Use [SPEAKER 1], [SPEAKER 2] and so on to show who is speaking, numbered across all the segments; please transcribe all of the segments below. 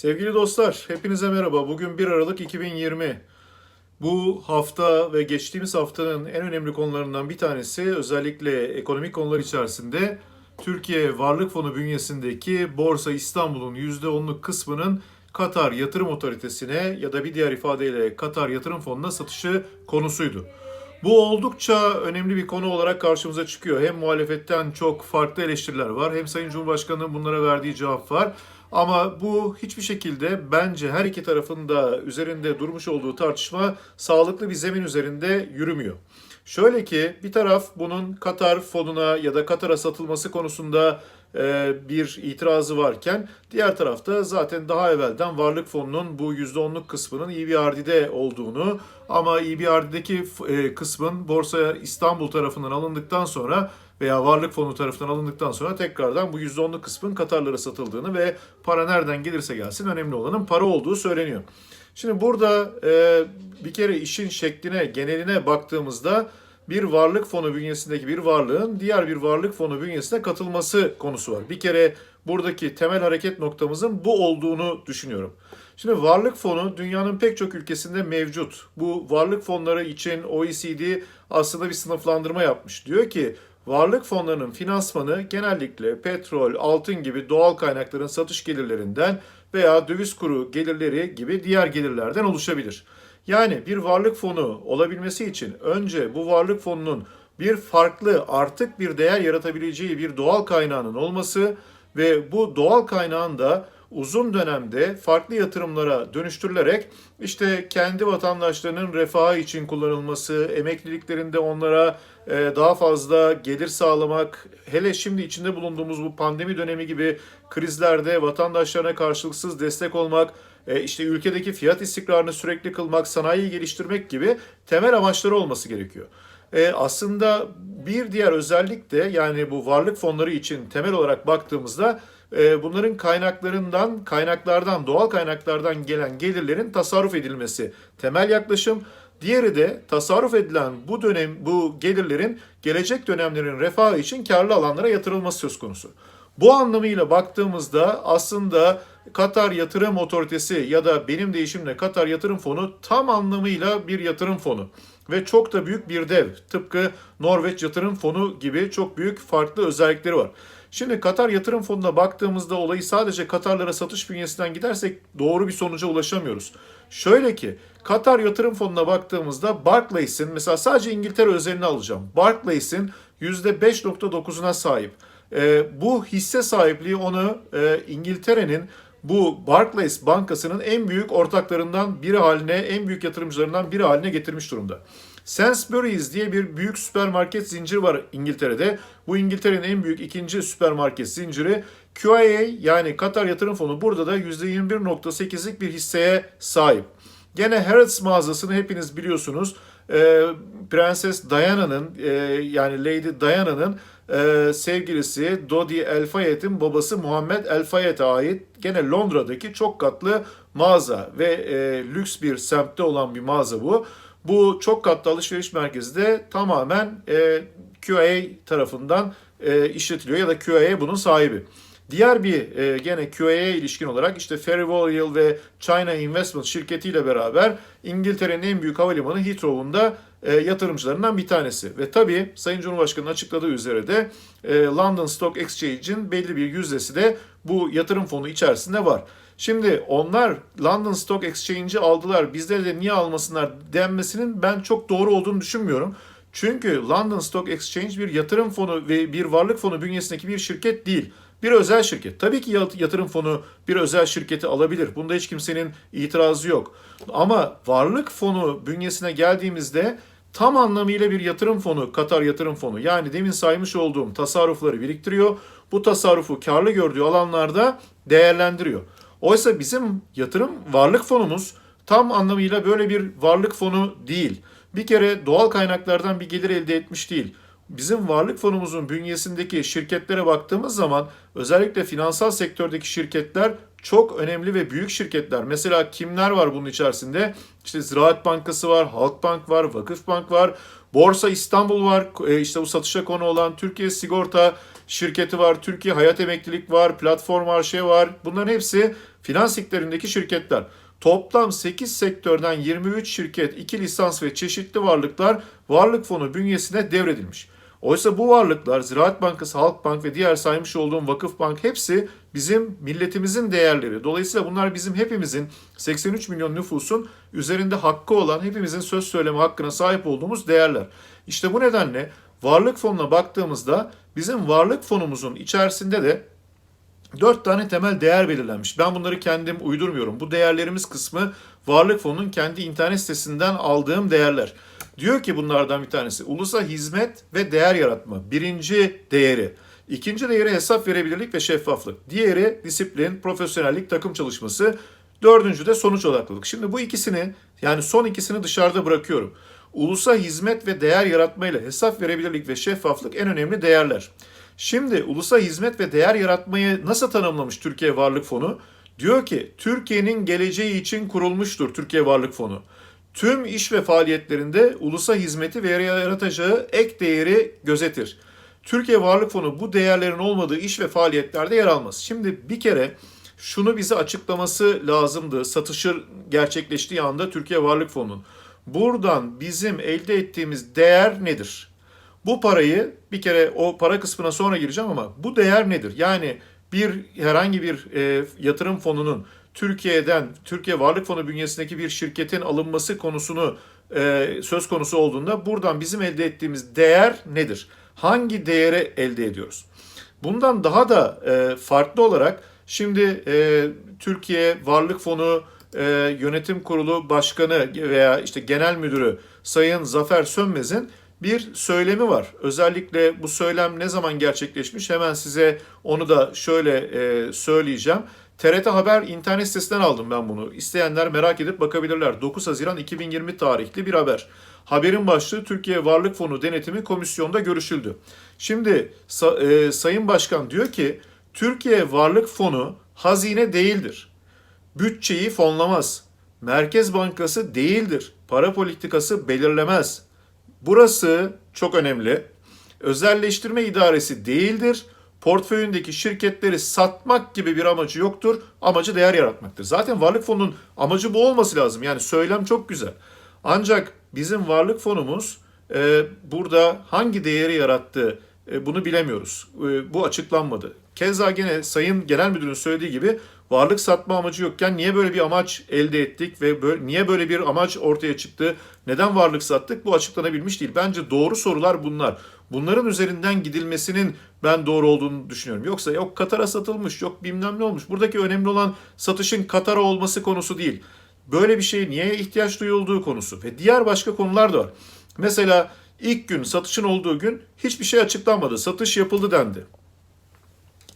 [SPEAKER 1] Sevgili dostlar, hepinize merhaba. Bugün 1 Aralık 2020. Bu hafta ve geçtiğimiz haftanın en önemli konularından bir tanesi özellikle ekonomik konular içerisinde Türkiye Varlık Fonu bünyesindeki Borsa İstanbul'un %10'luk kısmının Katar Yatırım Otoritesi'ne ya da bir diğer ifadeyle Katar Yatırım Fonu'na satışı konusuydu. Bu oldukça önemli bir konu olarak karşımıza çıkıyor. Hem muhalefetten çok farklı eleştiriler var hem Sayın Cumhurbaşkanı'nın bunlara verdiği cevap var. Ama bu hiçbir şekilde bence her iki tarafın da üzerinde durmuş olduğu tartışma sağlıklı bir zemin üzerinde yürümüyor. Şöyle ki bir taraf bunun Katar fonuna ya da Katar'a satılması konusunda bir itirazı varken diğer tarafta zaten daha evvelden varlık fonunun bu %10'luk kısmının EBRD'de olduğunu ama EBRD'deki e, kısmın Borsa İstanbul tarafından alındıktan sonra veya varlık fonu tarafından alındıktan sonra tekrardan bu %10'luk kısmın Katarlara satıldığını ve para nereden gelirse gelsin önemli olanın para olduğu söyleniyor. Şimdi burada e, bir kere işin şekline, geneline baktığımızda bir varlık fonu bünyesindeki bir varlığın diğer bir varlık fonu bünyesine katılması konusu var. Bir kere buradaki temel hareket noktamızın bu olduğunu düşünüyorum. Şimdi varlık fonu dünyanın pek çok ülkesinde mevcut. Bu varlık fonları için OECD aslında bir sınıflandırma yapmış. Diyor ki varlık fonlarının finansmanı genellikle petrol, altın gibi doğal kaynakların satış gelirlerinden veya döviz kuru gelirleri gibi diğer gelirlerden oluşabilir. Yani bir varlık fonu olabilmesi için önce bu varlık fonunun bir farklı artık bir değer yaratabileceği bir doğal kaynağının olması ve bu doğal kaynağın da uzun dönemde farklı yatırımlara dönüştürülerek işte kendi vatandaşlarının refahı için kullanılması, emekliliklerinde onlara e, daha fazla gelir sağlamak, hele şimdi içinde bulunduğumuz bu pandemi dönemi gibi krizlerde vatandaşlarına karşılıksız destek olmak, işte ülkedeki fiyat istikrarını sürekli kılmak, sanayiyi geliştirmek gibi temel amaçları olması gerekiyor. E, aslında bir diğer özellik de yani bu varlık fonları için temel olarak baktığımızda e, bunların kaynaklarından, kaynaklardan, doğal kaynaklardan gelen gelirlerin tasarruf edilmesi temel yaklaşım. Diğeri de tasarruf edilen bu dönem bu gelirlerin gelecek dönemlerin refahı için karlı alanlara yatırılması söz konusu. Bu anlamıyla baktığımızda aslında Katar Yatırım Otoritesi ya da benim değişimle Katar Yatırım Fonu tam anlamıyla bir yatırım fonu ve çok da büyük bir dev. Tıpkı Norveç Yatırım Fonu gibi çok büyük farklı özellikleri var. Şimdi Katar Yatırım Fonu'na baktığımızda olayı sadece Katarlara satış bünyesinden gidersek doğru bir sonuca ulaşamıyoruz. Şöyle ki Katar Yatırım Fonu'na baktığımızda Barclays'in mesela sadece İngiltere özelini alacağım. Barclays'in %5.9'una sahip. E, bu hisse sahipliği onu e, İngiltere'nin bu Barclays Bankası'nın en büyük ortaklarından biri haline, en büyük yatırımcılarından biri haline getirmiş durumda. Sainsbury's diye bir büyük süpermarket zinciri var İngiltere'de. Bu İngiltere'nin en büyük ikinci süpermarket zinciri. QIA yani Katar Yatırım Fonu burada da %21.8'lik bir hisseye sahip. Gene Harrods mağazasını hepiniz biliyorsunuz. Ee, Prenses Diana'nın e, yani Lady Diana'nın e, sevgilisi Dodi El Fayed'in babası Muhammed El Fayed'e ait gene Londra'daki çok katlı mağaza ve e, lüks bir semtte olan bir mağaza bu. Bu çok katlı alışveriş merkezi de tamamen e, QA tarafından e, işletiliyor ya da QA bunun sahibi. Diğer bir e, gene QA'ya ilişkin olarak işte Ferry Royal ve China Investment şirketiyle beraber İngiltere'nin en büyük havalimanı Heathrow'un da e, yatırımcılarından bir tanesi. Ve tabii Sayın Cumhurbaşkanı'nın açıkladığı üzere de e, London Stock Exchange'in belli bir yüzdesi de bu yatırım fonu içerisinde var. Şimdi onlar London Stock Exchange'i aldılar bizleri de niye almasınlar denmesinin ben çok doğru olduğunu düşünmüyorum. Çünkü London Stock Exchange bir yatırım fonu ve bir varlık fonu bünyesindeki bir şirket değil. Bir özel şirket. Tabii ki yatırım fonu bir özel şirketi alabilir. Bunda hiç kimsenin itirazı yok. Ama varlık fonu bünyesine geldiğimizde tam anlamıyla bir yatırım fonu, Katar yatırım fonu. Yani demin saymış olduğum tasarrufları biriktiriyor. Bu tasarrufu karlı gördüğü alanlarda değerlendiriyor. Oysa bizim yatırım varlık fonumuz tam anlamıyla böyle bir varlık fonu değil. Bir kere doğal kaynaklardan bir gelir elde etmiş değil. Bizim varlık fonumuzun bünyesindeki şirketlere baktığımız zaman özellikle finansal sektördeki şirketler çok önemli ve büyük şirketler. Mesela kimler var bunun içerisinde? İşte Ziraat Bankası var, Halkbank var, Vakıfbank var, Borsa İstanbul var. E, işte bu satışa konu olan Türkiye Sigorta, şirketi var, Türkiye Hayat Emeklilik var, Platform Arşe var. Bunların hepsi finans sektöründeki şirketler. Toplam 8 sektörden 23 şirket, 2 lisans ve çeşitli varlıklar varlık fonu bünyesine devredilmiş. Oysa bu varlıklar Ziraat Bankası, Halkbank ve diğer saymış olduğum Vakıfbank hepsi bizim milletimizin değerleri. Dolayısıyla bunlar bizim hepimizin 83 milyon nüfusun üzerinde hakkı olan hepimizin söz söyleme hakkına sahip olduğumuz değerler. İşte bu nedenle varlık fonuna baktığımızda bizim varlık fonumuzun içerisinde de Dört tane temel değer belirlenmiş. Ben bunları kendim uydurmuyorum. Bu değerlerimiz kısmı Varlık Fonu'nun kendi internet sitesinden aldığım değerler. Diyor ki bunlardan bir tanesi ulusa hizmet ve değer yaratma. Birinci değeri. İkinci değeri hesap verebilirlik ve şeffaflık. Diğeri disiplin, profesyonellik, takım çalışması. Dördüncü de sonuç odaklılık. Şimdi bu ikisini yani son ikisini dışarıda bırakıyorum. Ulusa hizmet ve değer yaratma ile hesap verebilirlik ve şeffaflık en önemli değerler. Şimdi ulusa hizmet ve değer yaratmayı nasıl tanımlamış Türkiye Varlık Fonu? Diyor ki Türkiye'nin geleceği için kurulmuştur Türkiye Varlık Fonu. Tüm iş ve faaliyetlerinde ulusa hizmeti ve yaratacağı ek değeri gözetir. Türkiye Varlık Fonu bu değerlerin olmadığı iş ve faaliyetlerde yer almaz. Şimdi bir kere şunu bize açıklaması lazımdı. Satışı gerçekleştiği anda Türkiye Varlık Fonu'nun. Buradan bizim elde ettiğimiz değer nedir? Bu parayı bir kere o para kısmına sonra gireceğim ama bu değer nedir? Yani bir herhangi bir e, yatırım fonunun Türkiye'den Türkiye Varlık Fonu bünyesindeki bir şirketin alınması konusunu e, söz konusu olduğunda buradan bizim elde ettiğimiz değer nedir? Hangi değeri elde ediyoruz? Bundan daha da e, farklı olarak şimdi e, Türkiye Varlık Fonu e, Yönetim Kurulu Başkanı veya işte Genel Müdürü Sayın Zafer Sönmez'in bir söylemi var. Özellikle bu söylem ne zaman gerçekleşmiş hemen size onu da şöyle e, söyleyeceğim. TRT Haber internet sitesinden aldım ben bunu. İsteyenler merak edip bakabilirler. 9 Haziran 2020 tarihli bir haber. Haberin başlığı Türkiye Varlık Fonu Denetimi Komisyonu'nda görüşüldü. Şimdi e, Sayın Başkan diyor ki Türkiye Varlık Fonu hazine değildir. Bütçeyi fonlamaz. Merkez Bankası değildir. Para politikası belirlemez Burası çok önemli. Özelleştirme idaresi değildir. Portföyündeki şirketleri satmak gibi bir amacı yoktur. Amacı değer yaratmaktır. Zaten varlık fonunun amacı bu olması lazım. Yani söylem çok güzel. Ancak bizim varlık fonumuz e, burada hangi değeri yarattı e, bunu bilemiyoruz. E, bu açıklanmadı. Keza gene Sayın Genel Müdürün söylediği gibi varlık satma amacı yokken niye böyle bir amaç elde ettik ve böyle, niye böyle bir amaç ortaya çıktı? Neden varlık sattık? Bu açıklanabilmiş değil. Bence doğru sorular bunlar. Bunların üzerinden gidilmesinin ben doğru olduğunu düşünüyorum. Yoksa yok Katar'a satılmış, yok bilmem ne olmuş. Buradaki önemli olan satışın Katar'a olması konusu değil. Böyle bir şeye niye ihtiyaç duyulduğu konusu ve diğer başka konular da var. Mesela ilk gün satışın olduğu gün hiçbir şey açıklanmadı. Satış yapıldı dendi.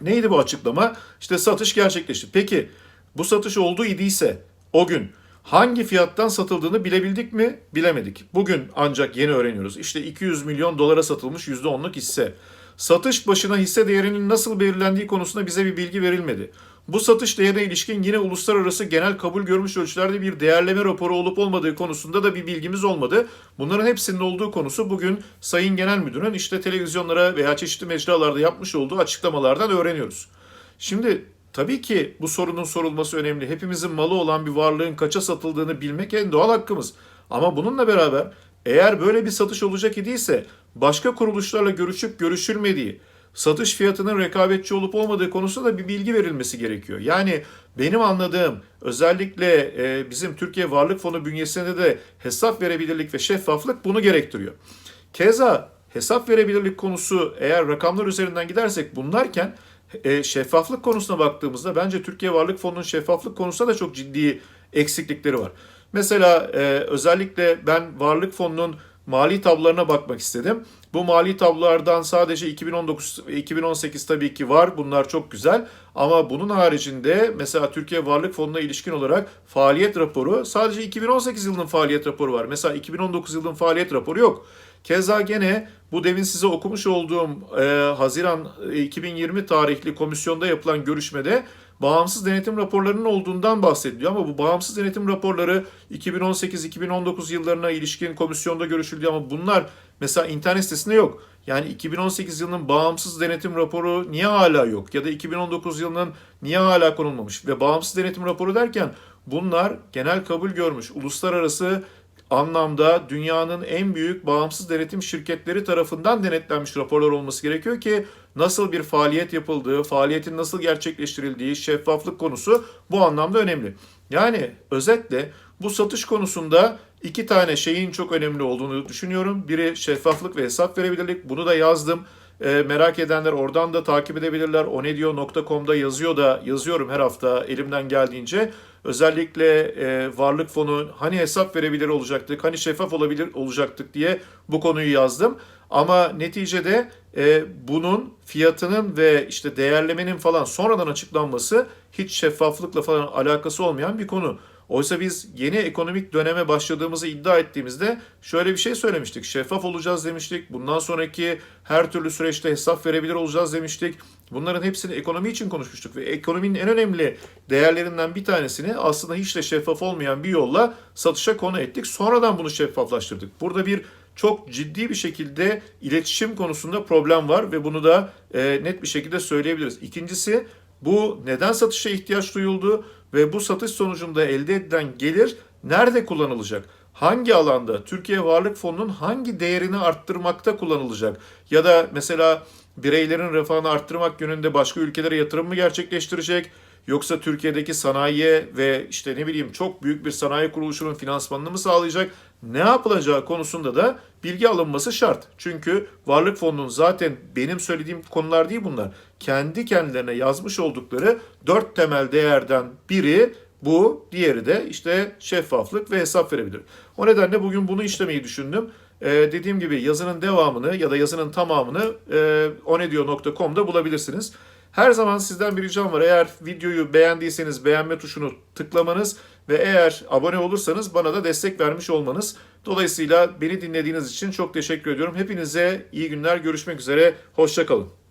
[SPEAKER 1] Neydi bu açıklama? İşte satış gerçekleşti. Peki bu satış oldu idiyse o gün hangi fiyattan satıldığını bilebildik mi? Bilemedik. Bugün ancak yeni öğreniyoruz. İşte 200 milyon dolara satılmış %10'luk hisse. Satış başına hisse değerinin nasıl belirlendiği konusunda bize bir bilgi verilmedi. Bu satış değerine ilişkin yine uluslararası genel kabul görmüş ölçülerde bir değerleme raporu olup olmadığı konusunda da bir bilgimiz olmadı. Bunların hepsinin olduğu konusu bugün Sayın Genel Müdürün işte televizyonlara veya çeşitli mecralarda yapmış olduğu açıklamalardan öğreniyoruz. Şimdi tabii ki bu sorunun sorulması önemli. Hepimizin malı olan bir varlığın kaça satıldığını bilmek en doğal hakkımız. Ama bununla beraber eğer böyle bir satış olacak idiyse başka kuruluşlarla görüşüp görüşülmediği, satış fiyatının rekabetçi olup olmadığı konusunda da bir bilgi verilmesi gerekiyor. Yani benim anladığım özellikle e, bizim Türkiye Varlık Fonu bünyesinde de hesap verebilirlik ve şeffaflık bunu gerektiriyor. Keza hesap verebilirlik konusu eğer rakamlar üzerinden gidersek bunlarken e, şeffaflık konusuna baktığımızda bence Türkiye Varlık Fonu'nun şeffaflık konusunda da çok ciddi eksiklikleri var. Mesela e, özellikle ben Varlık Fonu'nun mali tablolarına bakmak istedim. Bu mali tablolardan sadece 2019 2018 tabii ki var. Bunlar çok güzel. Ama bunun haricinde mesela Türkiye Varlık Fonu'na ilişkin olarak faaliyet raporu sadece 2018 yılının faaliyet raporu var. Mesela 2019 yılının faaliyet raporu yok. Keza gene bu demin size okumuş olduğum e, Haziran 2020 tarihli komisyonda yapılan görüşmede bağımsız denetim raporlarının olduğundan bahsediliyor ama bu bağımsız denetim raporları 2018-2019 yıllarına ilişkin komisyonda görüşüldü ama bunlar mesela internet sitesinde yok. Yani 2018 yılının bağımsız denetim raporu niye hala yok? Ya da 2019 yılının niye hala konulmamış? Ve bağımsız denetim raporu derken bunlar genel kabul görmüş, uluslararası anlamda dünyanın en büyük bağımsız denetim şirketleri tarafından denetlenmiş raporlar olması gerekiyor ki nasıl bir faaliyet yapıldığı, faaliyetin nasıl gerçekleştirildiği, şeffaflık konusu bu anlamda önemli. Yani özetle bu satış konusunda iki tane şeyin çok önemli olduğunu düşünüyorum. Biri şeffaflık ve hesap verebilirlik. Bunu da yazdım. E, merak edenler oradan da takip edebilirler. onediyor.com'da yazıyor da yazıyorum her hafta elimden geldiğince. Özellikle e, varlık fonu hani hesap verebilir olacaktık, hani şeffaf olabilir olacaktık diye bu konuyu yazdım. Ama neticede e, bunun fiyatının ve işte değerlemenin falan sonradan açıklanması hiç şeffaflıkla falan alakası olmayan bir konu. Oysa biz yeni ekonomik döneme başladığımızı iddia ettiğimizde şöyle bir şey söylemiştik. Şeffaf olacağız demiştik. Bundan sonraki her türlü süreçte hesap verebilir olacağız demiştik. Bunların hepsini ekonomi için konuşmuştuk ve ekonominin en önemli değerlerinden bir tanesini aslında hiç de şeffaf olmayan bir yolla satışa konu ettik. Sonradan bunu şeffaflaştırdık. Burada bir çok ciddi bir şekilde iletişim konusunda problem var ve bunu da e, net bir şekilde söyleyebiliriz. İkincisi bu neden satışa ihtiyaç duyuldu ve bu satış sonucunda elde edilen gelir nerede kullanılacak? Hangi alanda Türkiye Varlık Fonu'nun hangi değerini arttırmakta kullanılacak? Ya da mesela bireylerin refahını arttırmak yönünde başka ülkelere yatırım mı gerçekleştirecek? Yoksa Türkiye'deki sanayiye ve işte ne bileyim çok büyük bir sanayi kuruluşunun finansmanını mı sağlayacak? Ne yapılacağı konusunda da bilgi alınması şart. Çünkü Varlık Fonu'nun zaten benim söylediğim konular değil bunlar. Kendi kendilerine yazmış oldukları dört temel değerden biri bu, diğeri de işte şeffaflık ve hesap verebilir. O nedenle bugün bunu işlemeyi düşündüm. Ee, dediğim gibi yazının devamını ya da yazının tamamını e, onediyor.com'da bulabilirsiniz. Her zaman sizden bir ricam var. Eğer videoyu beğendiyseniz beğenme tuşunu tıklamanız ve eğer abone olursanız bana da destek vermiş olmanız. Dolayısıyla beni dinlediğiniz için çok teşekkür ediyorum. Hepinize iyi günler. Görüşmek üzere. Hoşçakalın.